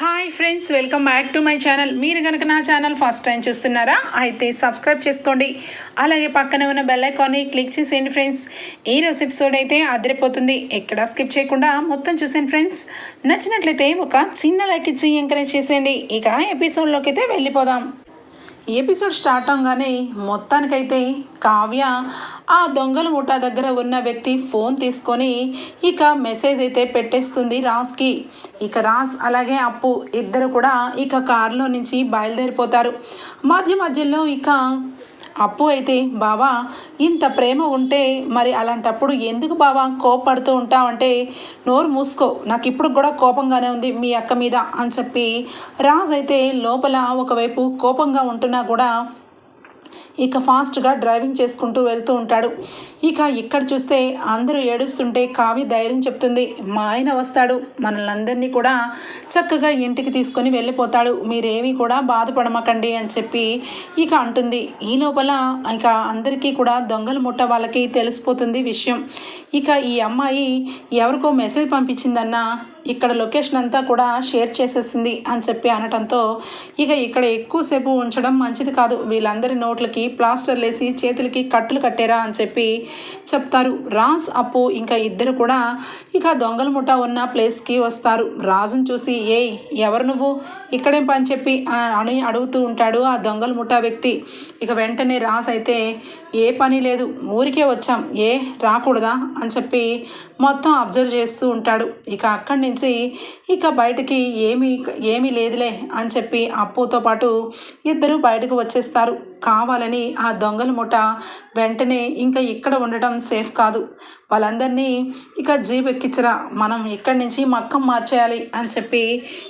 Hi friends welcome back to my channel మీరు కనుక నా ఛానల్ ఫస్ట్ టైం చూస్తున్నారా అయితే సబ్స్క్రైబ్ చేసుకోండి. అలాగే పక్కనే ఉన్న బెల్ ఐకాన్ని క్లిక్ చేసేయండి ఫ్రెండ్స్ ఈ రోజు ఎపిసోడ్ అయితే అదిరిపోతుంది. ఎక్కడా స్కిప్ చేయకుండా మొత్తం చూసేయండి ఫ్రెండ్స్ నచ్చినట్లయితే ఒక చిన్న లైక్ ఇచ్చి ఎంకరేజ్ చేసేయండి. ఇక ఎపిసోడ్లోకి అయితే వెళ్ళిపోదాం. ఎపిసోడ్ స్టార్ట్ అవగానే మొత్తానికైతే కావ్య ఆ దొంగల ముఠా దగ్గర ఉన్న వ్యక్తి ఫోన్ తీసుకొని ఇక మెసేజ్ అయితే పెట్టేస్తుంది రాజ్కి ఇక రాజ్ అలాగే అప్పు ఇద్దరు కూడా ఇక కారులో నుంచి బయలుదేరిపోతారు. మధ్య మధ్యలో ఇక అప్పు అయితే బావా ఇంత ప్రేమ ఉంటే మరి అలాంటప్పుడు ఎందుకు బావా కోపడుతూ ఉంటావంటే నోరు మూసుకో నాకు ఇప్పుడు కూడా కోపంగానే ఉంది మీ అక్క మీద అని చెప్పి రాజ్ అయితే లోపల ఒకవైపు కోపంగా ఉంటున్నా కూడా ఇక ఫాస్ట్గా డ్రైవింగ్ చేసుకుంటూ వెళ్తూ ఉంటాడు. ఇక ఇక్కడ చూస్తే అందరూ ఏడుస్తుంటే కావి ధైర్యం చెప్తుంది మా ఆయన వస్తాడు. మనల్ని అందరినీ కూడా చక్కగా ఇంటికి తీసుకొని వెళ్ళిపోతాడు. మీరేమీ కూడా బాధపడమకండి అని చెప్పి ఇక అంటుంది. ఈ లోపల ఇక అందరికీ కూడా దొంగల ముట్ట వాళ్ళకి తెలిసిపోతుంది విషయం. ఇక ఈ అమ్మాయి ఎవరికో మెసేజ్ పంపించిందన్న ఇక్కడ లొకేషన్ అంతా కూడా షేర్ చేసేసింది అని చెప్పి అనటంతో ఇక ఇక్కడ ఎక్కువసేపు ఉంచడం మంచిది కాదు. వీళ్ళందరి నోట్లకి ప్లాస్టర్లు వేసి చేతులకి కట్టులు కట్టారా అని చెప్పి చెప్తారు. రాజ్ అప్పు ఇంకా ఇద్దరు కూడా ఇక దొంగల ముఠా ఉన్న ప్లేస్కి వస్తారు. రాజును చూసి ఏయ్ ఎవరు నువ్వు? ఇక్కడేం పని చెప్పి అని అడుగుతూ ఉంటాడు ఆ దొంగల ముఠా వ్యక్తి. ఇక వెంటనే రాస్ అయితే ఏ పని లేదు ఊరికే వచ్చాం ఏ రాకూడదా అని చెప్పి మొత్తం అబ్జర్వ్ చేస్తూ ఉంటాడు. ఇక అక్కడి నుంచి ఇక బయటికి ఏమీ ఏమీ లేదులే అని చెప్పి అప్పుతో పాటు ఇద్దరు బయటకు వచ్చేస్తారు. కావాలని ఆ దొంగల ముఠ వెంటనే ఇంకా ఇక్కడ ఉండటం సేఫ్ కాదు. వాళ్ళందరినీ ఇక జీప్ ఎక్కించరా మనం ఇక్కడి నుంచి మక్కం మార్చేయాలి అని చెప్పి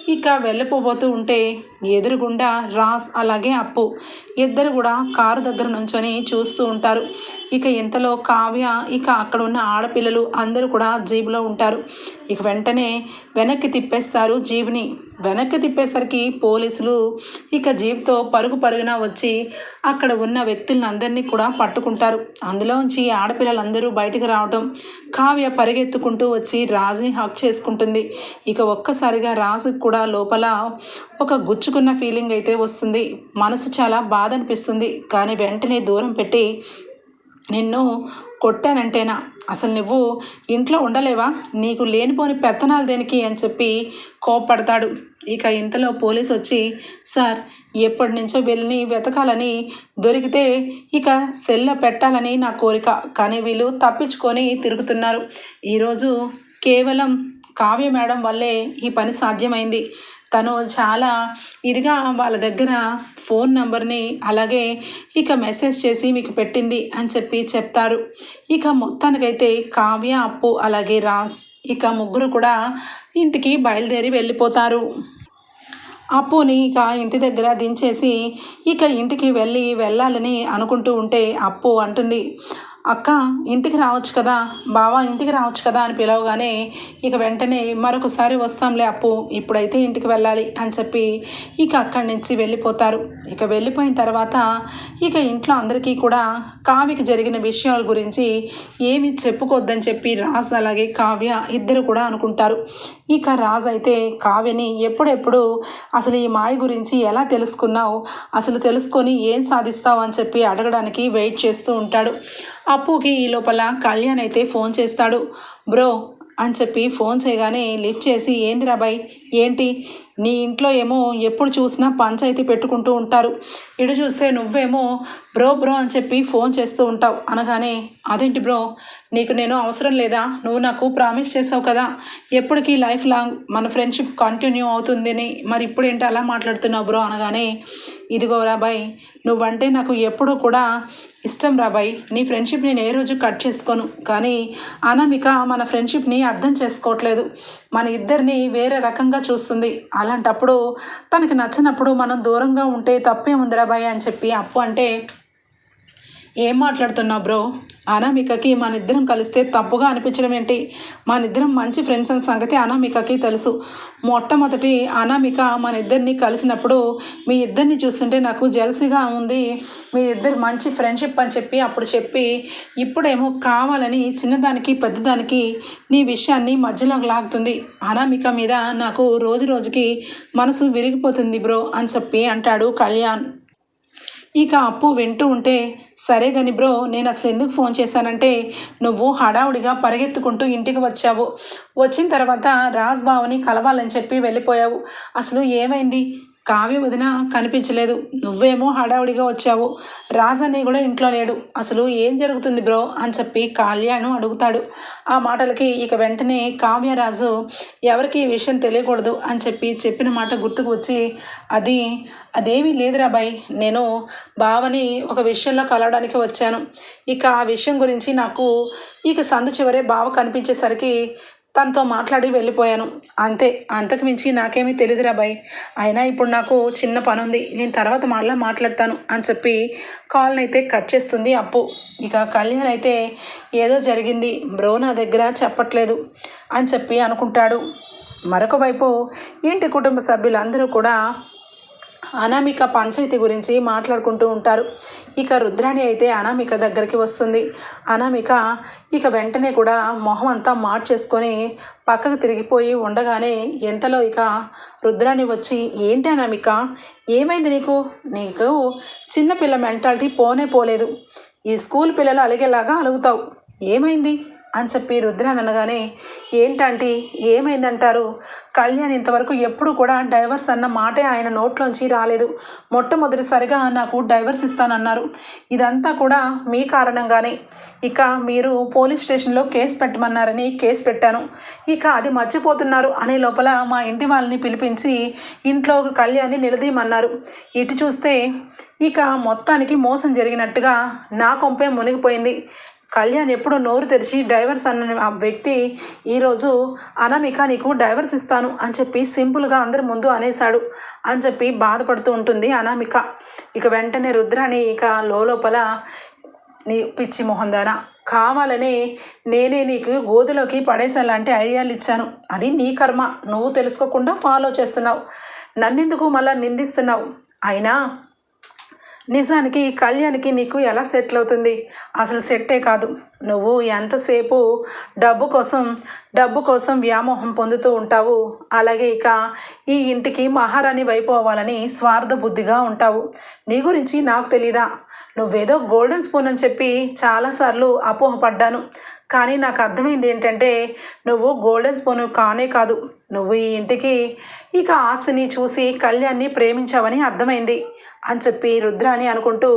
ఇక వెళ్ళిపోబోతూ ఉంటే ఎదురుగుండా రాస్ అలాగే అప్పు. ఇద్దరు కూడా కారు దగ్గర నుంచొని చూస్తూ ఉంటారు. ఇక ఇంతలో కావ్య ఇక అక్కడ ఉన్న ఆడపిల్లలు అందరూ కూడా జీబులో ఉంటారు. ఇక వెంటనే వెనక్కి తిప్పేస్తారు జీబుని వెనక్కి తిప్పేసరికి పోలీసులు ఇక జీప్తో పరుగు పరుగున వచ్చి అక్కడ ఉన్న వ్యక్తులందరినీ కూడా పట్టుకుంటారు. అందులోంచి ఆడపిల్లలందరూ బయటకు రావడం కావ్య పరిగెత్తుకుంటూ వచ్చి రాజుని హక్ చేసుకుంటుంది. ఇక ఒక్కసారిగా రాజుకి కూడా లోపల ఒక గుచ్చు గుచ్చుకున్న ఫీలింగ్ అయితే వస్తుంది. మనసు చాలా బాధ అనిపిస్తుంది కానీ వెంటనే దూరం పెట్టి నిన్ను కొట్టానంటేనా? అసలు నువ్వు ఇంట్లో ఉండలేవా? నీకు లేనిపోని పెత్తనాలు దేనికి అని చెప్పి కోప్పడతాడు. ఇక ఇంతలో పోలీస్ వచ్చి సార్ ఎప్పటి నుంచో వీళ్ళని వెతకాలని దొరికితే ఇక సెల్ల పెట్టాలని నా కోరిక. కానీ వీళ్ళు తప్పించుకొని తిరుగుతున్నారు. ఈరోజు కేవలం కావ్య మేడం వల్లే ఈ పని సాధ్యమైంది. తను చాలా ఇదిగా వాళ్ళ దగ్గర ఫోన్ నెంబర్ని అలాగే ఇక మెసేజ్ చేసి మీకు పెట్టింది అని చెప్పి చెప్తారు. ఇక మొత్తానికైతే కావ్య అప్పు అలాగే రాజ్ ఇక ముగ్గురు కూడా ఇంటికి బయలుదేరి వెళ్ళిపోతారు. అప్పుని ఇక ఇంటి దగ్గర దించేసి ఇక ఇంటికి వెళ్ళి వెళ్ళాలని అనుకుంటూ ఉంటే అప్పు అంటుంది. అక్క ఇంటికి రావచ్చు కదా? బావా ఇంటికి రావచ్చు కదా? అని పిలవగానే ఇక వెంటనే మరొకసారి వస్తాంలే అప్పు ఇప్పుడైతే ఇంటికి వెళ్ళాలి అని చెప్పి ఇక అక్కడి నుంచి వెళ్ళిపోతారు. ఇక వెళ్ళిపోయిన తర్వాత ఇక ఇంట్లో అందరికీ కూడా కావ్యకి జరిగిన విషయాల గురించి ఏమి చెప్పుకోవద్దని చెప్పి రాజు అలాగే కావ్య ఇద్దరు కూడా అనుకుంటారు. ఇక రాజు అయితే కావ్యని ఎప్పుడెప్పుడు అసలు ఈ మాయ గురించి ఎలా తెలుసుకున్నావు? అసలు తెలుసుకొని ఏం సాధిస్తావు అని చెప్పి అడగడానికి వెయిట్ చేస్తూ ఉంటాడు. అప్పుకి ఈ లోపల కళ్యాణ్ అయితే ఫోన్ చేస్తాడు. బ్రో అని చెప్పి ఫోన్ చేయగానే లిఫ్ట్ చేసి ఏంది రాబాయ్? ఏంటి? నీ ఇంట్లో ఏమో ఎప్పుడు చూసినా పంచాయతీ పెట్టుకుంటూ ఉంటారు. ఇటు చూస్తే నువ్వేమో బ్రో బ్రో అని చెప్పి ఫోన్ చేస్తూ ఉంటావు. అనగానే అదేంటి బ్రో? నీకు నేను అవసరం లేదా? నువ్వు నాకు ప్రామిస్ చేసావు కదా. ఎప్పటికీ లైఫ్ లాంగ్ మన ఫ్రెండ్షిప్ కంటిన్యూ అవుతుందని. మరి ఇప్పుడు ఏంటి అలా మాట్లాడుతున్నావు బ్రో అనగానే ఇదిగో రాబాయ్ నువ్వంటే నాకు ఎప్పుడూ కూడా ఇష్టం రాబాయ్. నీ ఫ్రెండ్షిప్ నేను ఏ రోజు కట్ చేసుకోను. కానీ అనామిక మన ఫ్రెండ్షిప్ని అర్థం చేసుకోవట్లేదు. మన ఇద్దరిని వేరే రకంగా చూస్తుంది. అలాంటప్పుడు తనకి నచ్చినప్పుడు మనం దూరంగా ఉంటే తప్పే ఉందిరా బాయ్ అని చెప్పి అప్పు అంటే ఏం మాట్లాడుతున్నావు బ్రో? అనామికకి మన ఇద్దరం కలిస్తే తప్పుగా అనిపించడం ఏంటి? మన ఇద్దరం మంచి ఫ్రెండ్స్ అనే సంగతి అనామికకి తెలుసు. మొట్టమొదటి అనామిక మన ఇద్దరిని కలిసినప్పుడు మీ ఇద్దరిని చూస్తుంటే నాకు జెల్సీగా ఉంది. మీ ఇద్దరు మంచి ఫ్రెండ్షిప్ అని చెప్పి అప్పుడు చెప్పి ఇప్పుడేమో కావాలని చిన్నదానికి పెద్దదానికి నీ విషయాన్ని మధ్యలోకి లాగుతుంది. అనామిక మీద నాకు రోజు రోజుకి మనసు విరిగిపోతుంది బ్రో అని చెప్పి అంటాడు కళ్యాణ్. ఇక అప్పు వింటూ ఉంటే సరే గని బ్రో నేను అసలు ఎందుకు ఫోన్ చేశానంటే నువ్వు హడావుడిగా పరిగెత్తుకుంటూ ఇంటికి వచ్చావు. వచ్చిన తర్వాత రాజ్ బావని కలవాలని చెప్పి వెళ్ళిపోయావు. అసలు ఏమైంది? కావ్య వదిన కనిపించలేదు. నువ్వేమో హడావుడిగా వచ్చావు. రాజని కూడా ఇంట్లో లేడు. అసలు ఏం జరుగుతుంది బ్రో అని చెప్పి కళ్యాణ్ అడుగుతాడు. ఆ మాటలకి ఇక వెంటనే కావ్యరాజు ఎవరికి ఈ విషయం తెలియకూడదు అని చెప్పి చెప్పిన మాట గుర్తుకు వచ్చి అది అదేమీ లేదురా బాయ్. నేను బావని ఒక విషయంలో కలవడానికి వచ్చాను. ఇక ఆ విషయం గురించి నాకు ఇక సందు చివరే బావ కనిపించేసరికి తనతో మాట్లాడి వెళ్ళిపోయాను. అంతే అంతకు మించి నాకేమీ తెలియదురా బాయ్. అయినా ఇప్పుడు నాకు చిన్న పని ఉంది నేను తర్వాత మళ్ళీ మాట్లాడతాను అని చెప్పి కాల్ని అయితే కట్ చేస్తుంది అప్పు. ఇక కళ్యాణ్ అయితే ఏదో జరిగింది. బ్రో నా దగ్గర చెప్పట్లేదు అని చెప్పి అనుకుంటాడు. మరొక వైపు ఇంటి కుటుంబ సభ్యులందరూ కూడా అనామిక పంచాయతీ గురించి మాట్లాడుకుంటూ ఉంటారు. ఇక రుద్రాణి అయితే అనామిక దగ్గరికి వస్తుంది. అనామిక ఇక వెంటనే కూడా మొహం అంతా మార్చేసుకొని పక్కకు తిరిగిపోయి ఉండగానే ఎంతలో ఇక రుద్రాణి వచ్చి ఏంటి అనామిక? ఏమైంది నీకు? నీకు చిన్నపిల్ల మెంటాలిటీ పోనే పోలేదు. ఈ స్కూల్ పిల్లలు అలిగేలాగా అలుగుతావు. ఏమైంది? అని చెప్పి రుద్రాన్ అనగానే ఏంటంటే? ఏమైందంటారు? కళ్యాణ్ ఇంతవరకు ఎప్పుడు కూడా డైవర్స్ అన్న మాటే ఆయన నోట్లోంచి రాలేదు. మొట్టమొదటిసారిగా నాకు డైవర్స్ ఇస్తానన్నారు. ఇదంతా కూడా మీ కారణంగానే. ఇక మీరు పోలీస్ స్టేషన్లో కేసు పెట్టమన్నారని కేసు పెట్టాను. ఇక అది మర్చిపోతున్నారు అనే లోపల మా ఇంటి వాళ్ళని పిలిపించి ఇంట్లో కళ్యాణ్ని నిలదీయమన్నారు. ఇటు చూస్తే ఇక మొత్తానికి మోసం జరిగినట్టుగా నా కొంపే మునిగిపోయింది. కళ్యాణ్ ఎప్పుడు నోరు తెరిచి డైవర్స్ అన్న ఆ వ్యక్తి ఈరోజు అనామిక నీకు డైవర్స్ ఇస్తాను అని చెప్పి సింపుల్గా అందరి ముందు అనేశాడు అని చెప్పి బాధపడుతూ ఉంటుంది అనామిక. ఇక వెంటనే రుద్రాని ఇక లోపల నీ పిచ్చి మొహందాన? కావాలని నేనే నీకు గోధులోకి పడేసేలాంటి ఐడియాలు ఇచ్చాను. అది నీ కర్మ. నువ్వు తెలుసుకోకుండా ఫాలో చేస్తున్నావు. నన్నెందుకు మళ్ళీ నిందిస్తున్నావు? అయినా నిజానికి కళ్యాణ్కి నీకు ఎలా సెటిల్ అవుతుంది? అసలు సెట్టే కాదు. నువ్వు ఎంతసేపు డబ్బు కోసం డబ్బు కోసం వ్యామోహం పొందుతూ ఉంటావు? అలాగే ఇక ఈ ఇంటికి మహారాణి వైపు అవ్వాలని స్వార్థ బుద్ధిగా ఉంటావు. నీ గురించి నాకు తెలీదా? నువ్వేదో గోల్డెన్ స్పూన్ అని చెప్పి చాలాసార్లు అపోహపడ్డాను. కానీ నాకు అర్థమైంది ఏంటంటే నువ్వు గోల్డెన్ స్పూన్ కానే కాదు. నువ్వు ఈ ఇంటికి ఇక ఆస్తిని చూసి కళ్యాణ్ని ప్రేమించావని అర్థమైంది అని చెప్పి రుద్రాని అనుకుంటూ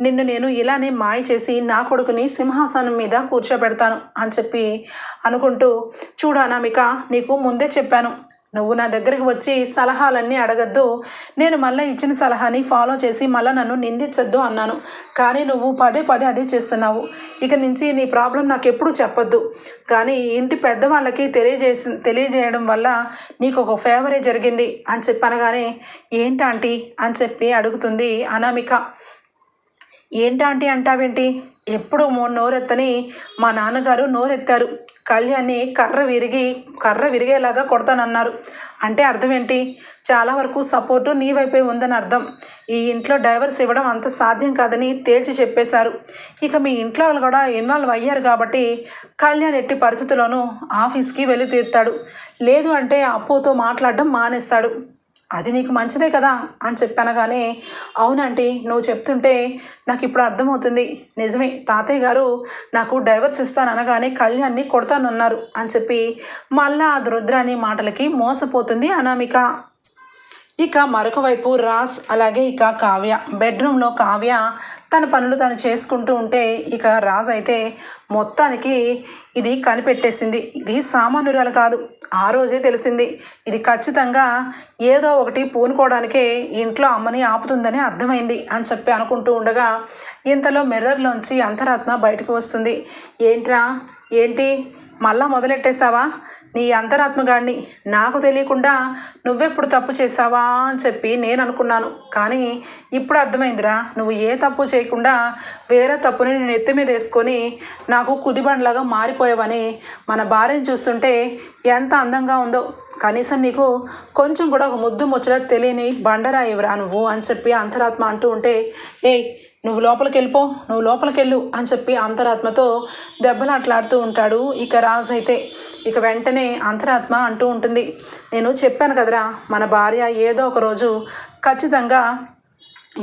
నిన్ను నేను ఇలానే మాయ చేసి నా కొడుకుని సింహాసనం మీద కూర్చోబెడతాను అని చెప్పి అనుకుంటూ చూడు అనామిక నీకు ముందే చెప్పాను. నువ్వు నా దగ్గరికి వచ్చి సలహాలన్నీ అడగద్దు. నేను మళ్ళీ ఇచ్చిన సలహాని ఫాలో చేసి మళ్ళీ నన్ను నిందించొద్దు అన్నాను. కానీ నువ్వు పదే పదే అదే చేస్తున్నావు. ఇక నుంచి నీ ప్రాబ్లం నాకు ఎప్పుడు చెప్పొద్దు. కానీ ఇంటి పెద్దవాళ్ళకి తెలియజేసి తెలియజేయడం వల్ల నీకు ఒక ఫేవరే జరిగింది అని చెప్పనగానే ఏంటాంటి అని చెప్పి అడుగుతుంది అనామిక. ఏంటాంటి అంటావేంటి? ఎప్పుడు నోరెత్తని మా నాన్నగారు నోరెత్తారు. కళ్యాణ్ని కర్ర విరిగి కర్ర విరిగేలాగా కొడతానన్నారు. అంటే అర్థం ఏంటి చాలా వరకు సపోర్టు నీ వైపే ఉందని అర్థం. ఈ ఇంట్లో డైవర్స్ ఇవ్వడం అంత సాధ్యం కాదని తేల్చి చెప్పేశారు. ఇక మీ ఇంట్లో వాళ్ళు కూడా ఇన్వాల్వ్ అయ్యారు కాబట్టి కళ్యాణ్ ఎట్టి పరిస్థితుల్లోనూ ఆఫీస్కి వెళ్ళి తీరుతాడు. లేదు అంటే అప్పుతో మాట్లాడడం మానేస్తాడు. అది నీకు మంచిదే కదా అని చెప్పనగానే అవునంటీ నువ్వు చెప్తుంటే నాకు ఇప్పుడు అర్థమవుతుంది. నిజమే తాతయ్య గారు నాకు డైవర్స్ ఇస్తాను అనగానే కళ్యాణ్ని కొడతానన్నారు అని చెప్పి మళ్ళా ఆ రుద్రాని మాటలకి మోసపోతుంది అనామిక. ఇక మరొక వైపు రాస్ అలాగే ఇక కావ్య. బెడ్రూమ్లో కావ్య తన పనులు తను చేసుకుంటూ ఉంటే ఇక రాజ్ అయితే మొత్తానికి ఇది కనిపెట్టేసింది. ఇది సామాన్యురాలు కాదు. ఆ రోజే తెలిసింది. ఇది ఖచ్చితంగా ఏదో ఒకటి పూనుకోవడానికే ఇంట్లో అమ్మని ఆపుతుందని అర్థమైంది అని చెప్పి అనుకుంటూ ఉండగా ఇంతలో మిర్రర్లోంచి అంతరాత్మ బయటకు వస్తుంది. ఏంట్రా? ఏంటి? మళ్ళా మొదలెట్టేశావా? నీ అంతరాత్మగాడిని నాకు తెలియకుండా నువ్వెప్పుడు తప్పు చేసావా అని చెప్పి నేను అనుకున్నాను కానీ ఇప్పుడు అర్థమైందిరా నువ్వు ఏ తప్పు చేయకుండా వేరే తప్పుని నేను ఎత్తి మీద వేసుకొని నాకు కుదిబండ్లాగా మారిపోయావని మన భార్యను చూస్తుంటే ఎంత అందంగా ఉందో. కనీసం నీకు కొంచెం కూడా ఒక ముద్దు ముచ్చట తెలియని బండరాయివరా నువ్వు అని చెప్పి అంతరాత్మ అంటూ ఉంటే ఏయ్ నువ్వు లోపలికి వెళ్ళిపో నువ్వు లోపలికి వెళ్ళు అని చెప్పి అంతరాత్మతో దెబ్బలాట్లాడుతూ ఉంటాడు ఇక రాజు అయితే. ఇక వెంటనే అంతరాత్మ అంటూ ఉంటుంది. నేను చెప్పాను కదరా మన భార్య ఏదో ఒక రోజు ఖచ్చితంగా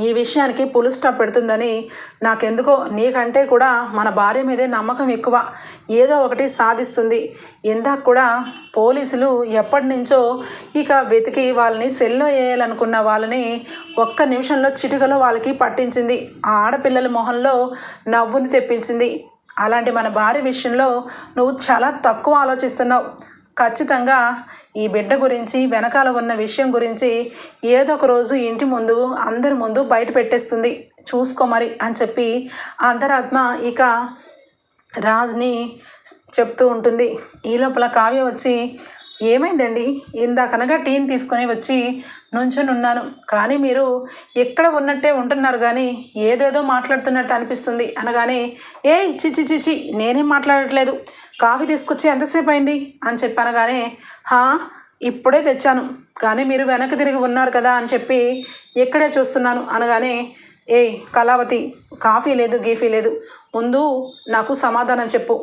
ఈ విషయానికి పులు స్టాప్ పెడుతుందని నాకెందుకో నీకంటే కూడా మన భార్య మీదే నమ్మకం ఎక్కువ. ఏదో ఒకటి సాధిస్తుంది. ఇందాక కూడా పోలీసులు ఎప్పటి నుంచో ఇక వెతికి వాళ్ళని సెల్లో వేయాలనుకున్న వాళ్ళని ఒక్క నిమిషంలో చిటికలో వాళ్ళకి పట్టించింది. ఆ ఆడపిల్లల మొహంలో నవ్వుని తెప్పించింది. అలాంటి మన భార్య విషయంలో నువ్వు చాలా తక్కువ ఆలోచిస్తున్నావు. ఖచ్చితంగా ఈ బిడ్డ గురించి వెనకాల ఉన్న విషయం గురించి ఏదో ఒక రోజు ఇంటి ముందు అందరి ముందు బయట పెట్టేస్తుంది. చూసుకో మరి అని చెప్పి అంతరాత్మ ఇక రాజ్ని చెప్తూ ఉంటుంది. ఈ లోపల కావ్య వచ్చి ఏమైందండి? ఇందాకనగా టీని తీసుకొని వచ్చి నుంచొని ఉన్నాను కానీ మీరు ఎక్కడ ఉన్నట్టే ఉంటున్నారు కానీ ఏదేదో మాట్లాడుతున్నట్టు అనిపిస్తుంది. అనగానే ఏ చిచి చిచి నేనేం మాట్లాడట్లేదు. కాఫీ తీసుకొచ్చి ఎంతసేపు అయింది? అని చెప్పి అనగానే హా ఇప్పుడే తెచ్చాను. కానీ మీరు వెనక్కి తిరిగి ఉన్నారు కదా అని చెప్పి ఎక్కడే చూస్తున్నాను. అనగానే ఏ కళావతి కాఫీ లేదు గీఫీ లేదు. ముందు నాకు సమాధానం చెప్పు.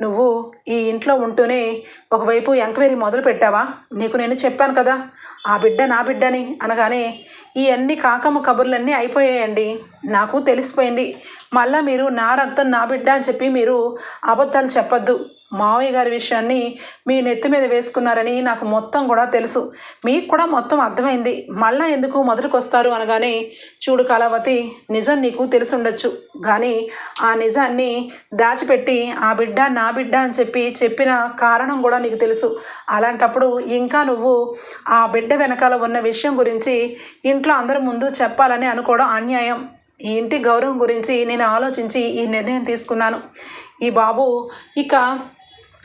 నువ్వు ఈ ఇంట్లో ఉంటూనే ఒకవైపు ఎంక్వైరీ మొదలు పెట్టావా? నీకు నేను చెప్పాను కదా. ఆ బిడ్డ నా బిడ్డని అనగానే ఈ అన్ని కాకమ్మ కబుర్లన్నీ అయిపోయాయండి. నాకు తెలిసిపోయింది. మళ్ళా మీరు నా రక్తం నా బిడ్డ అని చెప్పి మీరు అబద్ధాలు చెప్పొద్దు. మావయ్య గారి విషయాన్ని మీ నెత్తి మీద వేసుకున్నారని నాకు మొత్తం కూడా తెలుసు. మీకు కూడా మొత్తం అర్థమైంది. మళ్ళా ఎందుకు మొదటికొస్తారు అనగానే చూడు కళావతి నిజం నీకు తెలిసి ఉండొచ్చు కానీ ఆ నిజాన్ని దాచిపెట్టి ఆ బిడ్డ నా బిడ్డ అని చెప్పి చెప్పిన కారణం కూడా నీకు తెలుసు. అలాంటప్పుడు ఇంకా నువ్వు ఆ బిడ్డ వెనకాల ఉన్న విషయం గురించి ఇంట్లో అందరి ముందు చెప్పాలని అనుకోవడం అన్యాయం. ఈ ఇంటి గౌరవం గురించి నేను ఆలోచించి ఈ నిర్ణయం తీసుకున్నాను. ఈ బాబు ఇక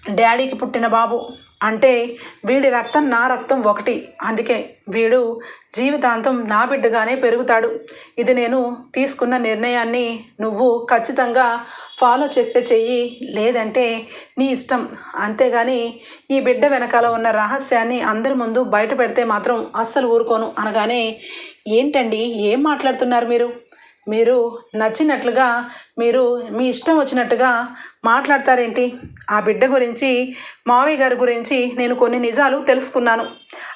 డాడీకి పుట్టిన బాబు. అంటే వీడి రక్తం నా రక్తం ఒకటి. అందుకే వీడు జీవితాంతం నా బిడ్డగానే పెరుగుతాడు. ఇది నేను తీసుకున్న నిర్ణయాన్ని నువ్వు ఖచ్చితంగా ఫాలో చేస్తే చెయ్యి. లేదంటే నీ ఇష్టం. అంతేగాని ఈ బిడ్డ వెనకాల ఉన్న రహస్యాన్ని అందరి ముందు బయట పెడితే మాత్రం అస్సలు ఊరుకోను అనగానే ఏంటండి? ఏం మాట్లాడుతున్నారు మీరు? మీరు నచ్చినట్లుగా మీరు మీ ఇష్టం వచ్చినట్టుగా మాట్లాడతారేంటి? ఆ బిడ్డ గురించి మావయ్య గారి గురించి నేను కొన్ని నిజాలు తెలుసుకున్నాను.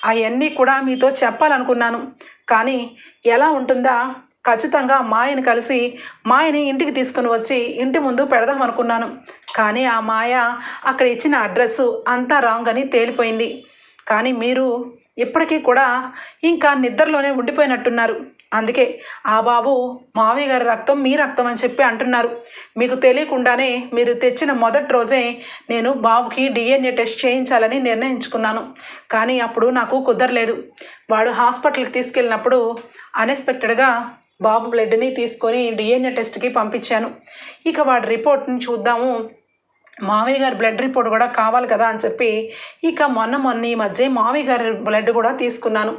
అవన్నీ కూడా మీతో చెప్పాలనుకున్నాను. కానీ ఎలా ఉంటుందా? ఖచ్చితంగా మాయని కలిసి మాయని ఇంటికి తీసుకుని వచ్చి ఇంటి ముందు పెడదాం అనుకున్నాను. కానీ ఆ మాయ అక్కడ ఇచ్చిన అడ్రస్సు అంతా రాంగ్ అని తేలిపోయింది. కానీ మీరు ఇప్పటికీ కూడా ఇంకా నిద్రలోనే ఉండిపోయినట్టున్నారు. అందుకే ఆ బాబు మావయ్య గారి రక్తం మీ రక్తం అని చెప్పి అంటున్నారు. మీకు తెలియకుండానే మీరు తెచ్చిన మొదటి రోజే నేను బాబుకి డిఎన్ఏ టెస్ట్ చేయించాలని నిర్ణయించుకున్నాను. కానీ అప్పుడు నాకు కుదరలేదు. వాడు హాస్పిటల్కి తీసుకెళ్ళినప్పుడు అన్ఎక్స్పెక్టెడ్గా బాబు బ్లడ్ని తీసుకొని డిఎన్ఏ టెస్ట్కి పంపించాను. ఇక వాడి రిపోర్ట్ని చూద్దాము. మావయ్య గారి బ్లడ్ రిపోర్ట్ కూడా కావాలి కదా అని చెప్పి ఇక మొన్న మొన్న ఈ మధ్య మావయ్య గారి బ్లడ్ కూడా తీసుకున్నాను.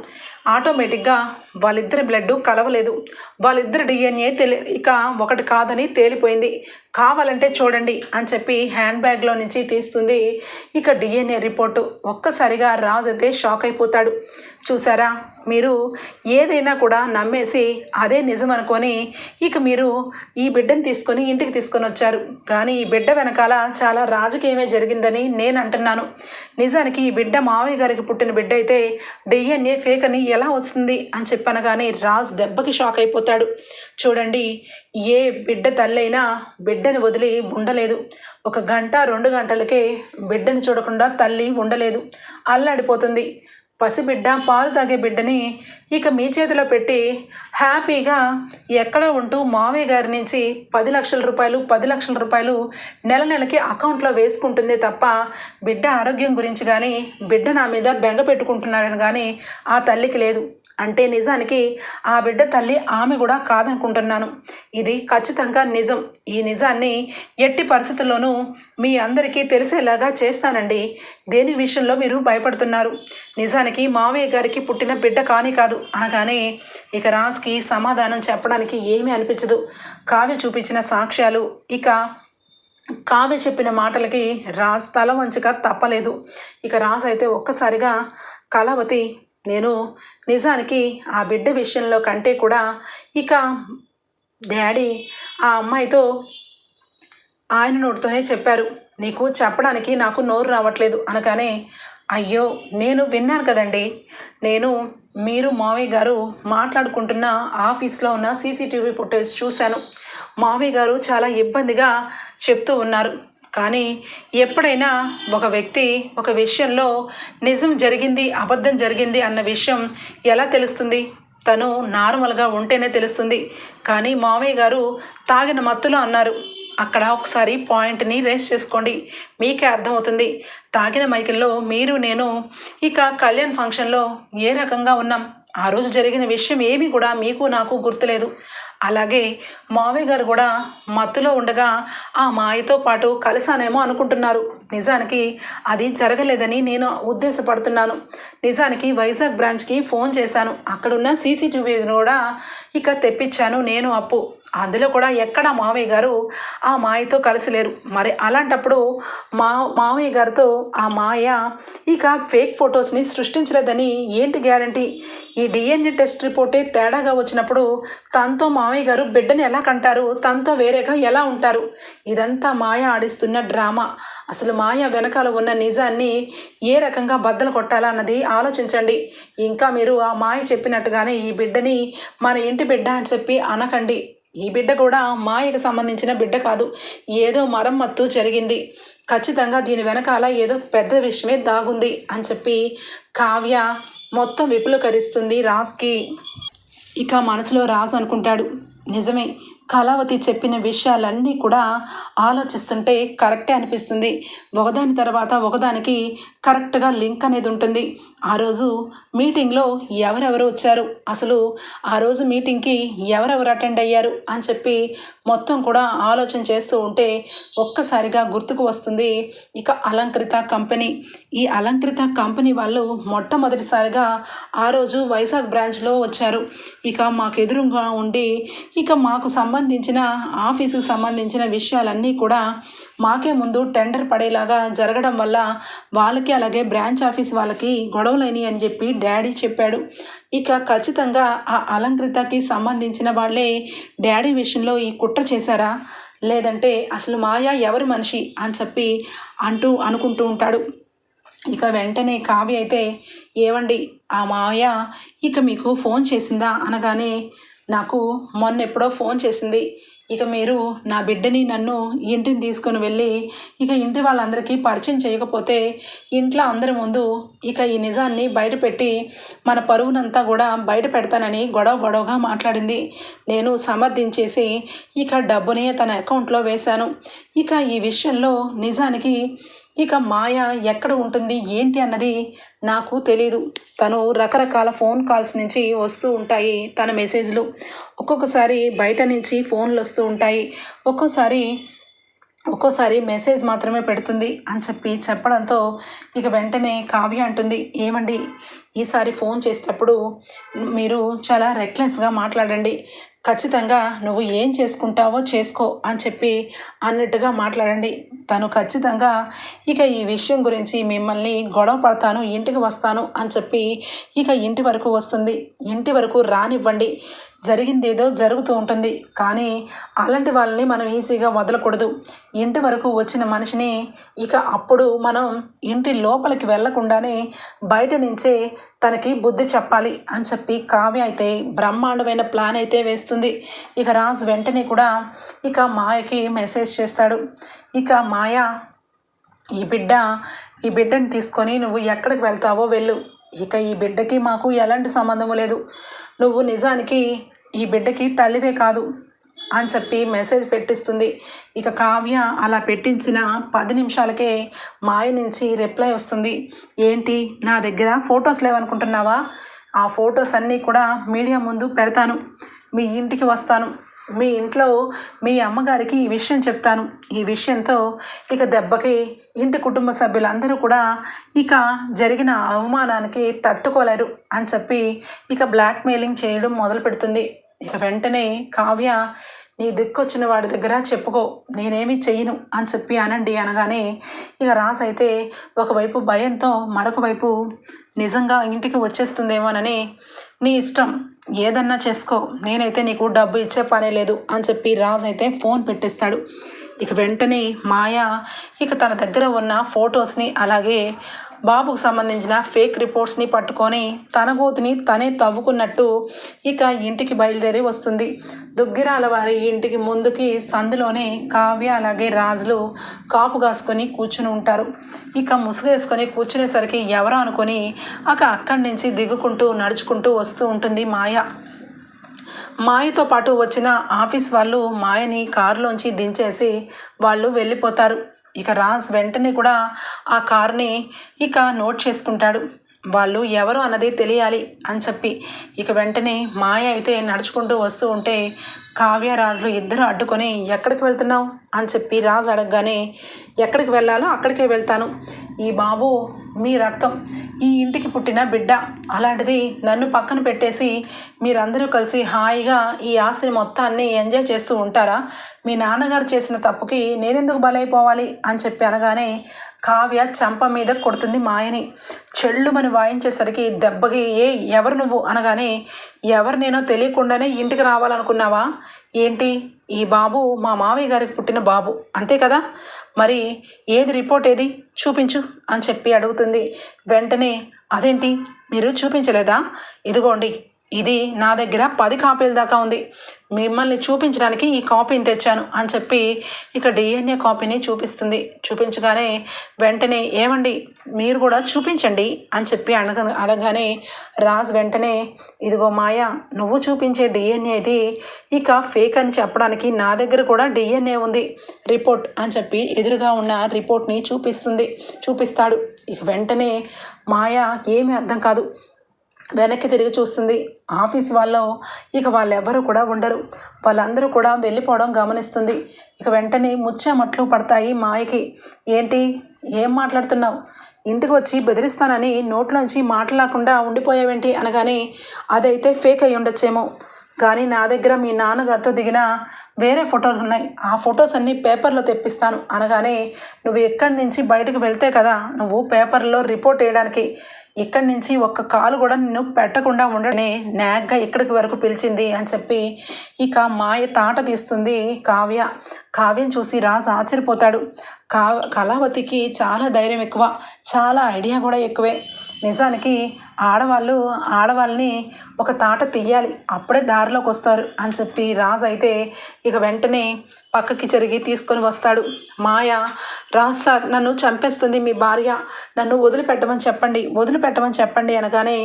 ఆటోమేటిక్గా వాళ్ళిద్దరి బ్లడ్ కలవలేదు. వాళ్ళిద్దరి డిఎన్ఏ తెలి ఇక ఒకటి కాదని తేలిపోయింది. కావాలంటే చూడండి అని చెప్పి హ్యాండ్ బ్యాగ్లో నుంచి తీస్తుంది. ఇక డిఎన్ఏ రిపోర్టు ఒక్కసారిగా రాజు అయితే షాక్ అయిపోతాడు. చూసారా? మీరు ఏదైనా కూడా నమ్మేసి అదే నిజం అనుకొని ఇక మీరు ఈ బిడ్డను తీసుకొని ఇంటికి తీసుకొని వచ్చారు. కానీ ఈ బిడ్డ వెనకాల చాలా రాజకీయమే జరిగిందని నేను అంటున్నాను. నిజానికి ఈ బిడ్డ మావయ్య గారికి పుట్టిన బిడ్డ అయితే డిఎన్ఏ ఫేక్ అని ఎలా వస్తుంది అని చెప్పాను కానీ రాజ్ దెబ్బకి షాక్ అయిపోతాడు. చూడండి ఏ బిడ్డ తల్లైనా బిడ్డని వదిలి ఉండలేదు. ఒక గంట రెండు గంటలకే బిడ్డని చూడకుండా తల్లి ఉండలేదు. అల్లాడిపోతుంది. పసిబిడ్డ పాలు తాగే బిడ్డని ఇక మీ చేతిలో పెట్టి హ్యాపీగా ఎక్కడ ఉంటూ మావయ్య గారి నుంచి పది లక్షల రూపాయలు పది లక్షల రూపాయలు నెల నెలకి అకౌంట్లో వేసుకుంటుంది తప్ప బిడ్డ ఆరోగ్యం గురించి కానీ బిడ్డ నా మీద బెంగ పెట్టుకుంటున్నాడని కానీ ఆ తల్లికి లేదు. అంటే నిజానికి ఆ బిడ్డ తల్లి ఆమె కూడా కాదనుకుంటున్నాను. ఇది ఖచ్చితంగా నిజం. ఈ నిజాన్ని ఎట్టి పరిస్థితుల్లోనూ మీ అందరికీ తెలిసేలాగా చేస్తానండి. దేని విషయంలో మీరు భయపడుతున్నారు? నిజానికి మావయ్య గారికి పుట్టిన బిడ్డ కాని కాదు అనగానే ఇక రాజ్కి సమాధానం చెప్పడానికి ఏమీ అనిపించదు. కావ్య చూపించిన సాక్ష్యాలు ఇక కావ్య చెప్పిన మాటలకి రాజ్ తల వంచక తప్పలేదు. ఇక రాజ్ అయితే ఒక్కసారిగా కళావతి నేను నిజానికి ఆ బిడ్డ విషయంలో కంటే కూడా ఇక డాడీ ఆ అమ్మాయితో ఆయన నోటితోనే చెప్పారు. నీకు చెప్పడానికి నాకు నోరు రావట్లేదు అనగానే అయ్యో నేను విన్నాను కదండి. నేను మీరు మావయ్య గారు మాట్లాడుకుంటున్న ఆఫీస్లో ఉన్న సీసీటీవీ ఫుటేజ్ చూశాను. మావయ్య గారు చాలా ఇబ్బందిగా చెప్తూ ఉన్నారు. కానీ ఎప్పుడైనా ఒక వ్యక్తి ఒక విషయంలో నిజం జరిగింది అబద్ధం జరిగింది అన్న విషయం ఎలా తెలుస్తుంది? తను నార్మల్గా ఉంటేనే తెలుస్తుంది. కానీ మామయ్య గారు తాగిన మత్తులో అన్నారు అక్కడ ఒకసారి పాయింట్ని రేస్ చేసుకోండి మీకే అర్థమవుతుంది. తాగిన మైకిల్లో మీరు నేను ఇక కళ్యాణ్ ఫంక్షన్లో ఏ రకంగా ఉన్నాం? ఆ రోజు జరిగిన విషయం ఏమీ కూడా మీకు నాకు గుర్తులేదు. అలాగే మావయ్య గారు కూడా మత్తులో ఉండగా ఆ మాయతో పాటు కలిసానేమో అనుకుంటున్నారు. నిజానికి అది జరగలేదని నేను ఉద్దేశపడుతున్నాను. నిజానికి వైజాగ్ బ్రాంచ్కి ఫోన్ చేశాను. అక్కడున్న సీసీటీవీని కూడా ఇక తెప్పించాను నేను అప్పు. అందులో కూడా ఎక్కడ మావయ్య గారు ఆ మాయతో కలిసిలేరు మరి అలాంటప్పుడు మా మావయ్య గారితో ఆ మాయ ఇక ఫేక్ ఫొటోస్ని సృష్టించలేదని ఏంటి గ్యారంటీ? ఈ డిఎన్ఏ టెస్ట్ రిపోర్టే తేడాగా వచ్చినప్పుడు తనతో మావయ్య గారు బిడ్డని ఎలా కంటారు? తనతో వేరేగా ఎలా ఉంటారు? ఇదంతా మాయ ఆడిస్తున్న డ్రామా. అసలు మాయ వెనకాల ఉన్న నిజాన్ని ఏ రకంగా బద్దలు కొట్టాలన్నది ఆలోచించండి. ఇంకా మీరు ఆ మాయ చెప్పినట్టుగానే ఈ బిడ్డని మన ఇంటి బిడ్డ అని చెప్పి అనకండి. ఈ బిడ్డ కూడా మాయకు సంబంధించిన బిడ్డ కాదు. ఏదో మరమ్మత్తు జరిగింది. ఖచ్చితంగా దీని వెనకాల ఏదో పెద్ద విషయమే దాగుంది అని చెప్పి కావ్య మొత్తం విపులకరిస్తుంది రాజ్కి. ఇక మనసులో రాజు అనుకుంటాడు. నిజమే కళావతి చెప్పిన విషయాలన్నీ కూడా ఆలోచిస్తుంటే కరెక్టే అనిపిస్తుంది. ఒకదాని తర్వాత ఒకదానికి కరెక్ట్గా లింక్ అనేది ఉంటుంది. ఆ రోజు మీటింగ్లో ఎవరెవరు వచ్చారు? అసలు ఆ రోజు మీటింగ్కి ఎవరెవరు అటెండ్ అయ్యారు? అని చెప్పి మొత్తం కూడా ఆలోచన చేస్తూ ఉంటే ఒక్కసారిగా గుర్తుకు వస్తుంది ఇక అలంకృత కంపెనీ. ఈ అలంకృత కంపెనీ వాళ్ళు మొట్టమొదటిసారిగా ఆ రోజు వైజాగ్ బ్రాంచ్లో వచ్చారు. ఇక మాకు ఎదురుగా ఉండి ఇక మాకు సంబంధించిన ఆఫీసుకు సంబంధించిన విషయాలన్నీ కూడా మాకే ముందు టెండర్ పడేలా పడేలాగా జరగడం వల్ల వాళ్ళకి అలాగే బ్రాంచ్ ఆఫీస్ వాళ్ళకి గొడవలైనవి అని చెప్పి డాడీ చెప్పాడు. ఇక ఖచ్చితంగా ఆ అలంకృతకి సంబంధించిన వాళ్ళే డాడీ విషయంలో ఈ కుట్ర చేశారా? లేదంటే అసలు మాయా ఎవరి మనిషి? అని చెప్పి అంటూ అనుకుంటూ ఉంటాడు. ఇక వెంటనే కావ్య అయితే ఏవండి ఆ మాయ? ఇక మీకు ఫోన్ చేసిందా? అనగానే నాకు మొన్న ఎప్పుడో ఫోన్ చేసింది. ఇక మీరు నా బిడ్డని నన్ను ఇంటిని తీసుకొని వెళ్ళి ఇక ఇంటి వాళ్ళందరికీ పరిచయం చేయకపోతే ఇంట్లో అందరి ముందు ఇక ఈ నిజాన్ని బయటపెట్టి మన పరువునంతా కూడా బయట పెడతానని గొడవ గొడవగా మాట్లాడింది. నేను సమర్థించేసి ఇక డబ్బుని తన అకౌంట్లో వేశాను. ఇక ఈ విషయంలో నిజానికి ఇక మాయ ఎక్కడ ఉంటుంది ఏంటి అన్నది నాకు తెలీదు. తను రకరకాల ఫోన్ కాల్స్ నుంచి వస్తూ ఉంటాయి తన మెసేజ్లు. ఒక్కొక్కసారి బయట నుంచి ఫోన్లు వస్తూ ఉంటాయి. ఒక్కోసారి ఒక్కోసారి మెసేజ్ మాత్రమే పెడుతుంది అని చెప్పి చెప్పడంతో ఇక వెంటనే కావ్య అంటుంది ఏమండి ఈసారి ఫోన్ చేసేటప్పుడు మీరు చాలా రెక్లెస్గా మాట్లాడండి. ఖచ్చితంగా నువ్వు ఏం చేసుకుంటావో చేసుకో అని చెప్పి అన్నట్టుగా మాట్లాడండి. తను ఖచ్చితంగా ఇక ఈ విషయం గురించి మిమ్మల్ని గొడవ పడతాను ఇంటికి వస్తాను అని చెప్పి ఇక ఇంటి వరకు వస్తుంది. ఇంటి వరకు రానివ్వండి. జరిగిందేదో జరుగుతూ ఉంటుంది. కానీ అలాంటి వాళ్ళని మనం ఈజీగా వదలకూడదు. ఇంటి వరకు వచ్చిన మనిషిని ఇక అప్పుడు మనం ఇంటి లోపలికి వెళ్ళకుండానే బయట నుంచే తనకి బుద్ధి చెప్పాలి అని చెప్పి కావ్య అయితే బ్రహ్మాండమైన ప్లాన్ అయితే వేస్తుంది. ఇక రాజ్ వెంటనే కూడా ఇక మాయకి మెసేజ్ చేస్తాడు. ఇక మాయ ఈ బిడ్డ ఈ బిడ్డని తీసుకొని నువ్వు ఎక్కడికి వెళ్తావో వెళ్ళు. ఇక ఈ బిడ్డకి మాకు ఎలాంటి సంబంధము లేదు. నువ్వు నిజానికి ఈ బిడ్డకి తల్లివే కాదు అని చెప్పి మెసేజ్ పెట్టిస్తుంది. ఇక కావ్య అలా పెట్టించిన పది నిమిషాలకే మాయ నుంచి రిప్లై వస్తుంది. ఏంటి నా దగ్గర ఫొటోస్ లేవనుకుంటున్నావా? ఆ ఫొటోస్ అన్నీ కూడా మీడియా ముందు పెడతాను. మీ ఇంటికి వస్తాను. మీ ఇంట్లో మీ అమ్మగారికి ఈ విషయం చెప్తాను. ఈ విషయంతో ఇక దెబ్బకి ఇంటి కుటుంబ సభ్యులందరూ కూడా ఇక జరిగిన అవమానానికి తట్టుకోలేరు అని చెప్పి ఇక బ్లాక్మెయిలింగ్ చేయడం మొదలు పెడుతుంది. ఇక వెంటనే కావ్య నీ దిక్కొచ్చిన వాడి దగ్గర చెప్పుకో నేనేమి చెయ్యను అని చెప్పి అనండి అనగానే ఇక రాస్ అయితే ఒకవైపు భయంతో మరొక వైపు నిజంగా ఇంటికి వచ్చేస్తుందేమోనని నీ ఇష్టం ఏదన్నా చేసుకో నేనైతే నీకు డబ్బు ఇచ్చే పనే లేదు అని చెప్పి రాజ్ అయితే ఫోన్ పెట్టేస్తాడు. ఇక వెంటనే మాయ ఇక తన దగ్గర ఉన్న ఫొటోస్ని అలాగే బాబుకు సంబంధించిన ఫేక్ రిపోర్ట్స్ని పట్టుకొని తన గోతిని తనే తవ్వుకున్నట్టు ఇక ఇంటికి బయలుదేరి వస్తుంది. దుగ్గిరాల వారి ఇంటికి ముందుకి సందులోనే కావ్య అలాగే రాజులు కాపు కాసుకొని కూర్చుని ఉంటారు. ఇక ముసుగేసుకొని కూర్చునేసరికి ఎవరో అనుకొని అక అక్కడి నుంచి దిగుకుంటూ నడుచుకుంటూ వస్తూ ఉంటుంది మాయ. మాయతో పాటు వచ్చిన ఆఫీస్ వాళ్ళు మాయని కారులోంచి దించేసి వాళ్ళు వెళ్ళిపోతారు. ఇక రాజ్ వెంటనే కూడా ఆ కార్ని ఇక నోట్ చేసుకుంటాడు. వాళ్ళు ఎవరు అన్నది తెలియాలి అని చెప్పి. ఇక వెంటనే మాయ అయితే నడుచుకుంటూ వస్తూ ఉంటే కావ్య రాజులు ఇద్దరు అడ్డుకొని ఎక్కడికి వెళ్తున్నావు? అని చెప్పి రాజు అడగగానే ఎక్కడికి వెళ్ళాలో అక్కడికే వెళ్తాను. ఈ బాబు మీ రక్తం ఈ ఇంటికి పుట్టిన బిడ్డ. అలాంటిది నన్ను పక్కన పెట్టేసి మీరందరూ కలిసి హాయిగా ఈ ఆస్తిని మొత్తాన్ని ఎంజాయ్ చేస్తూ ఉంటారా? మీ నాన్నగారు చేసిన తప్పుకి నేనెందుకు బలైపోవాలి? అని చెప్పి అనగానే కావ్య చంప మీద కొడుతుంది మాయని. చెల్లుమని వాయించేసరికి దెబ్బకి ఏ ఎవరు నువ్వు అనగానే ఎవరు నేనో తెలియకుండానే ఇంటికి రావాలనుకున్నావా? ఏంటి? ఈ బాబు మా మావయ్య గారికి పుట్టిన బాబు. అంతే కదా? మరి ఏది రిపోర్ట్ ఏది? చూపించు అని చెప్పి అడుగుతుంది. వెంటనే అదేంటి? మీరు చూపించలేదా? ఇదిగోండి ఇది నా దగ్గర పది కాపీల దాకా ఉంది. మిమ్మల్ని చూపించడానికి ఈ కాపీని తెచ్చాను అని చెప్పి ఇక డిఎన్ఏ కాపీని చూపిస్తుంది. చూపించగానే వెంటనే ఏమండి మీరు కూడా చూపించండి అని చెప్పి అనగ అనగానే రాజ్ వెంటనే ఇదిగో మాయ నువ్వు చూపించే డిఎన్ఏది ఇక ఫేక్ అని చెప్పడానికి నా దగ్గర కూడా డిఎన్ఏ ఉంది. రిపోర్ట్ అని చెప్పి ఎదురుగా ఉన్న రిపోర్ట్ని చూపిస్తుంది. చూపిస్తాడు. ఇక వెంటనే మాయ ఏమీ అర్థం కాదు. వెనక్కి తిరిగి చూస్తుంది. ఆఫీస్ వాళ్ళు ఇక వాళ్ళెవ్వరూ కూడా ఉండరు. వాళ్ళందరూ కూడా వెళ్ళిపోవడం గమనిస్తుంది. ఇక వెంటనే ముచ్చామట్లు పడతాయి మాయకి. ఏంటి? ఏం మాట్లాడుతున్నావు? ఇంటికి వచ్చి బెదిరిస్తానని నోట్లోంచి మాట్లాడకుండా ఉండిపోయావేంటి అనగానే అదైతే ఫేక్ అయి ఉండొచ్చేమో. కానీ నా దగ్గర మీ నాన్నగారితో దిగిన వేరే ఫొటోస్ ఉన్నాయి. ఆ ఫొటోస్ అన్నీ పేపర్లో తెప్పిస్తాను అనగానే నువ్వు ఎక్కడి నుంచి బయటకు వెళ్తే కదా నువ్వు పేపర్లో రిపోర్ట్ వేయడానికి ఇక్కడి నుంచి ఒక్క కాలు కూడా నిన్ను పెట్టకుండా ఉండనే నాగ్గా ఇక్కడికి వరకు పిలిచింది అని చెప్పి ఇక మాయ తాట తీస్తుంది కావ్య. కావ్యం చూసి రాజు ఆశ్చర్యపోతాడు. కా కళావతికి చాలా ధైర్యం ఎక్కువ. చాలా ఐడియా కూడా ఎక్కువే. నిజానికి ఆడవాళ్ళు ఆడవాళ్ళని ఒక తాట తీయాలి అప్పుడే దారిలోకి వస్తారు అని చెప్పి రాజు అయితే ఇక వెంటనే పక్కకి జరిగి తీసుకొని వస్తాడు. మాయ రాజ్ సార్ నన్ను చంపేస్తుంది మీ భార్య నన్ను వదిలిపెట్టమని చెప్పండి వదిలిపెట్టమని చెప్పండి అనగానే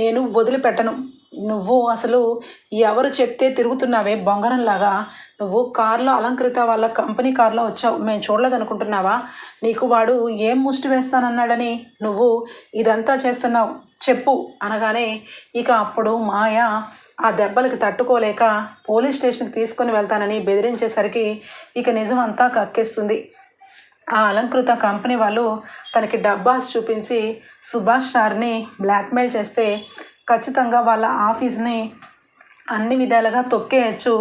నేను వదిలిపెట్టను. నువ్వు అసలు ఎవరు చెప్తే తిరుగుతున్నావే బొంగరంలాగా? నువ్వు కార్లో అలంకృత వాళ్ళ కంపెనీ కార్లో వచ్చావు. మేము చూడలేదనుకుంటున్నావా? నీకు వాడు ఏం ముష్టి వేస్తానన్నాడని నువ్వు ఇదంతా చేస్తున్నావు. చెప్పు అనగానే ఇక అప్పుడు మాయ ఆ దెబ్బలకి తట్టుకోలేక పోలీస్ స్టేషన్కి తీసుకొని వెళ్తానని బెదిరించేసరికి ఇక నిజమంతా కక్కేస్తుంది. ఆ అలంకృత కంపెనీ వాళ్ళు తనకి డబ్బాస్ చూపించి సుభాష్ సార్ని బ్లాక్మెయిల్ చేస్తే ఖచ్చితంగా వాళ్ళ ఆఫీస్ని అన్ని విధాలుగా తొక్కేయచ్చు.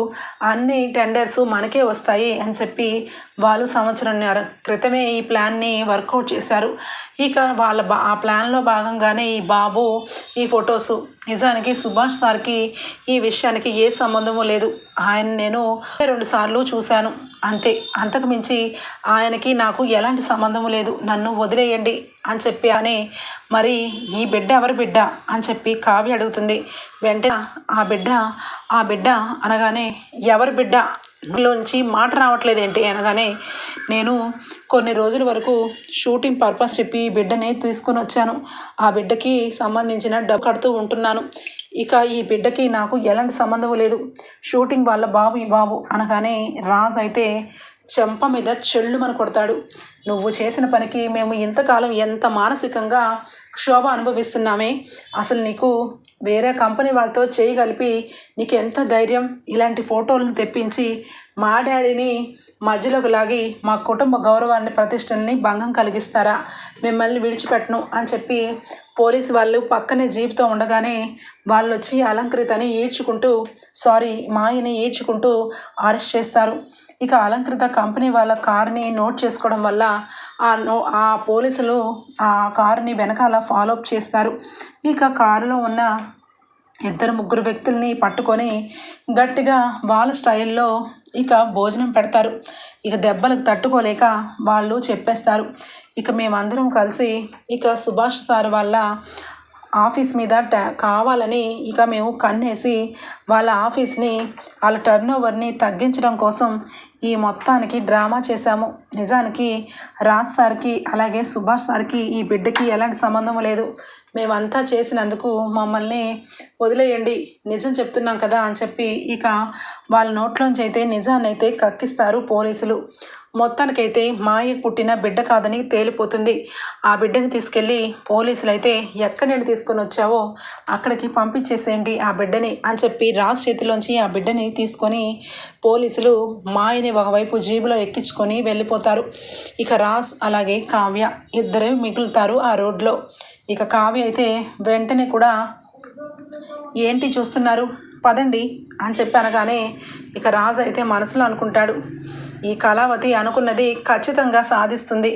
అన్ని టెండర్స్ మనకే వస్తాయి అని చెప్పి వాళ్ళు సంవత్సరంన్నర క్రితమే ఈ ప్లాన్ని వర్కౌట్ చేశారు. ఇక వాళ్ళ బా ఆ ప్లాన్లో భాగంగానే ఈ బాబు ఈ ఫొటోసు నిజానికి సుభాష్ సార్కి ఈ విషయానికి ఏ సంబంధము లేదు. ఆయన నేను రెండు సార్లు చూశాను. అంతే. అంతకు మించి ఆయనకి నాకు ఎలాంటి సంబంధము లేదు. నన్ను వదిలేయండి అని చెప్పి అని మరి ఈ బిడ్డ ఎవరి బిడ్డ అని చెప్పి కావ్య అడుగుతుంది. వెంటనే ఆ బిడ్డ ఆ బిడ్డ అనగానే ఎవరి బిడ్డ లోంచి మాట రావట్లేదేంటి అనగానే నేను కొన్ని రోజుల వరకు షూటింగ్ పర్పస్ చెప్పి బిడ్డని తీసుకొని వచ్చాను. ఆ బిడ్డకి సంబంధించిన డబ్బు కడుతూ ఉంటున్నాను. ఇక ఈ బిడ్డకి నాకు ఎలాంటి సంబంధం లేదు. షూటింగ్ వాళ్ళ బాబు ఈ బాబు అనగానే రాజ్ అయితే చెంప మీద చెల్లుమని కొడతాడు. నువ్వు చేసిన పనికి మేము ఇంతకాలం ఎంత మానసికంగా క్షోభ అనుభవిస్తున్నామే. అసలు నీకు వేరే కంపెనీ వాళ్ళతో చేయి కలిపి నీకు ఎంత ధైర్యం? ఇలాంటి ఫోటోలను తెప్పించి మా డాడీని మధ్యలోకి లాగి మా కుటుంబ గౌరవాన్ని ప్రతిష్టల్ని భంగం కలిగిస్తారా? మిమ్మల్ని విడిచిపెట్టను అని చెప్పి పోలీస్ వాళ్ళు పక్కనే జీప్తో ఉండగానే వాళ్ళు వచ్చి అలంకృతని ఈడ్చుకుంటూ సారీ మాయని ఈడ్చుకుంటూ అరెస్ట్ చేస్తారు. ఇక అలంకృత కంపెనీ వాళ్ళ కార్ని నోట్ చేసుకోవడం వల్ల నో ఆ పోలీసులు ఆ కారుని వెనకాల ఫాలో అప్ చేస్తారు. ఇక కారులో ఉన్న ఇద్దరు ముగ్గురు వ్యక్తుల్ని పట్టుకొని గట్టిగా వాళ్ళ స్టైల్లో ఇక భోజనం పెడతారు. ఇక దెబ్బలకు తట్టుకోలేక వాళ్ళు చెప్పేస్తారు. ఇక మేమందరం కలిసి ఇక సుభాష్ సార్ వాళ్ళ ఆఫీస్ మీద కావాలని ఇక మేము కన్నేసి వాళ్ళ ఆఫీస్ని వాళ్ళ టర్న్ ఓవర్ని తగ్గించడం కోసం ఈ మొత్తానికి డ్రామా చేశాము. నిజానికి రాజ్ సార్కి అలాగే సుభాష్ సార్కి ఈ బిడ్డకి ఎలాంటి సంబంధం లేదు. మేమంతా చేసినందుకు మమ్మల్ని వదిలేయండి. నిజం చెప్తున్నాం కదా అని చెప్పి ఇక వాళ్ళ నోట్లోంచి అయితే నిజాన్ని అయితే కక్కిస్తారు పోలీసులు. మొత్తానికైతే మాయ పుట్టిన బిడ్డ కాదని తేలిపోతుంది. ఆ బిడ్డని తీసుకెళ్ళి పోలీసులు అయితే ఎక్కడి నుండి తీసుకొని వచ్చావో అక్కడికి పంపించేసేయండి ఆ బిడ్డని అని చెప్పి రాజ్ చేతిలోంచి ఆ బిడ్డని తీసుకొని పోలీసులు మాయని ఒకవైపు జీబులో ఎక్కించుకొని వెళ్ళిపోతారు. ఇక రాజ్ అలాగే కావ్య ఇద్దరు మిగులుతారు ఆ రోడ్లో. ఇక కావ్య అయితే వెంటనే కూడా ఏంటి చూస్తున్నారు? పదండి అని చెప్పి అనగానే ఇక రాజు అయితే మనసులో అనుకుంటాడు. ఈ కళావతి అనుకున్నది ఖచ్చితంగా సాధిస్తుంది.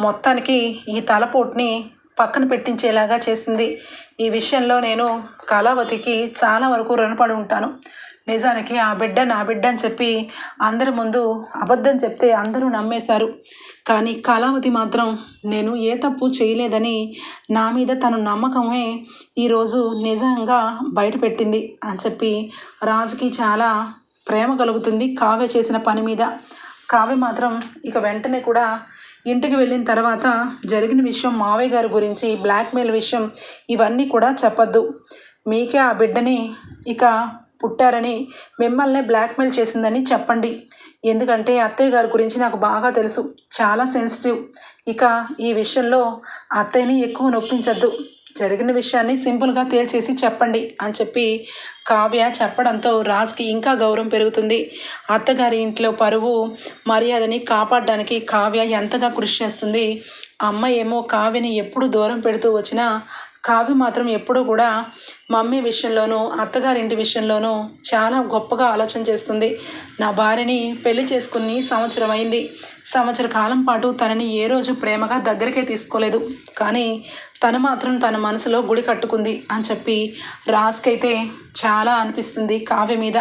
మొత్తానికి ఈ తలపోటుని పక్కన పెట్టించేలాగా చేసింది. ఈ విషయంలో నేను కళావతికి చాలా వరకు రుణపడి ఉంటాను. నిజానికి ఆ బిడ్డ నా బిడ్డ అని చెప్పి అందరి ముందు అబద్ధం చెప్తే అందరూ నమ్మేశారు. కానీ కళావతి మాత్రం నేను ఏ తప్పు చేయలేదని నా మీద తను నమ్మకమే ఈరోజు నిజంగా బయటపెట్టింది అని చెప్పి రాజుకి చాలా ప్రేమ కలుగుతుంది కావ్య చేసిన పని మీద. కావ్య మాత్రం ఇక వెంటనే కూడా ఇంటికి వెళ్ళిన తర్వాత జరిగిన విషయం మావయ్య గారి గురించి బ్లాక్మెయిల్ విషయం ఇవన్నీ కూడా చెప్పద్దు. మీకే ఆ బిడ్డని ఇక పుట్టారని మిమ్మల్ని బ్లాక్మెయిల్ చేసిందని చెప్పండి. ఎందుకంటే అత్తయ్య గారి గురించి నాకు బాగా తెలుసు. చాలా సెన్సిటివ్ ఇక ఈ విషయంలో అత్తయ్యని ఎక్కువ నొప్పించద్దు. జరిగిన విషయాన్ని సింపుల్గా తేల్చేసి చెప్పండి అని చెప్పి కావ్య చెప్పడంతో రాజ్కి ఇంకా గౌరవం పెరుగుతుంది. అత్తగారి ఇంట్లో పరువు మర్యాదని కాపాడడానికి కావ్య ఎంతగా కృషి చేస్తుంది అమ్మ ఏమో కావ్యని ఎప్పుడు దూరం పెడుతూ వచ్చినా కావ్య మాత్రం ఎప్పుడూ కూడా మమ్మీ విషయంలోనూ అత్తగారింటి విషయంలోనూ చాలా గొప్పగా ఆలోచన చేస్తుంది. నా భార్యని పెళ్ళి చేసుకుని సంవత్సరం అయింది. సంవత్సర కాలం పాటు తనని ఏ రోజు ప్రేమగా దగ్గరికే తీసుకోలేదు. కానీ తను మాత్రం తన మనసులో గుడి కట్టుకుంది అని చెప్పి రాజ్కైతే చాలా అనిపిస్తుంది కావ్య మీద.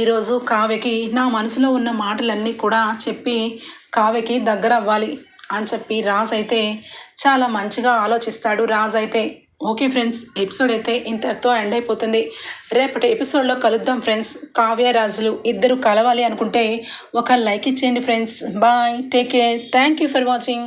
ఈరోజు కావ్యకి నా మనసులో ఉన్న మాటలన్నీ కూడా చెప్పి కావ్యకి దగ్గర అవ్వాలి అని చెప్పి రాజ్ అయితే చాలా మంచిగా ఆలోచిస్తాడు రాజ్ అయితే ఓకే ఫ్రెండ్స్ ఎపిసోడ్ అయితే ఇంతటితో ఎండ్ అయిపోతుంది. రేపటి ఎపిసోడ్లో కలుద్దాం ఫ్రెండ్స్. కావ్యరాజులు ఇద్దరు కలవాలి అనుకుంటే ఒక లైక్ ఇచ్చేయండి friends. Bye take care. Thank you for watching.